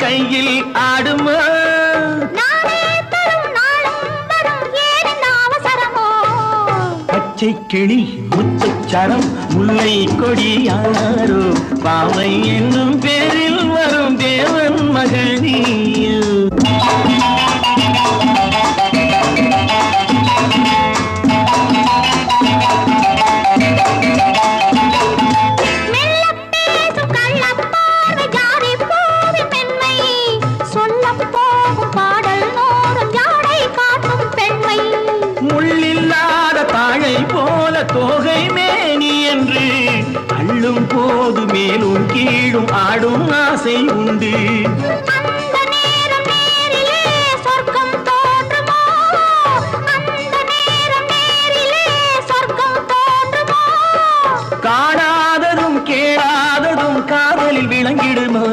கையில் ஆடுமா? பச்சை கிளி முத்துச்சரம் முல்லை கொடி யாரோ பாவை முள்ளில்லாத தாழை போல தோகை மேனி என்று அள்ளும் போது மேலும் கீழும் ஆடும் ஆசை உண்டு? காணாததும் கேளாததும் காதலில் விளங்கிடுமோ?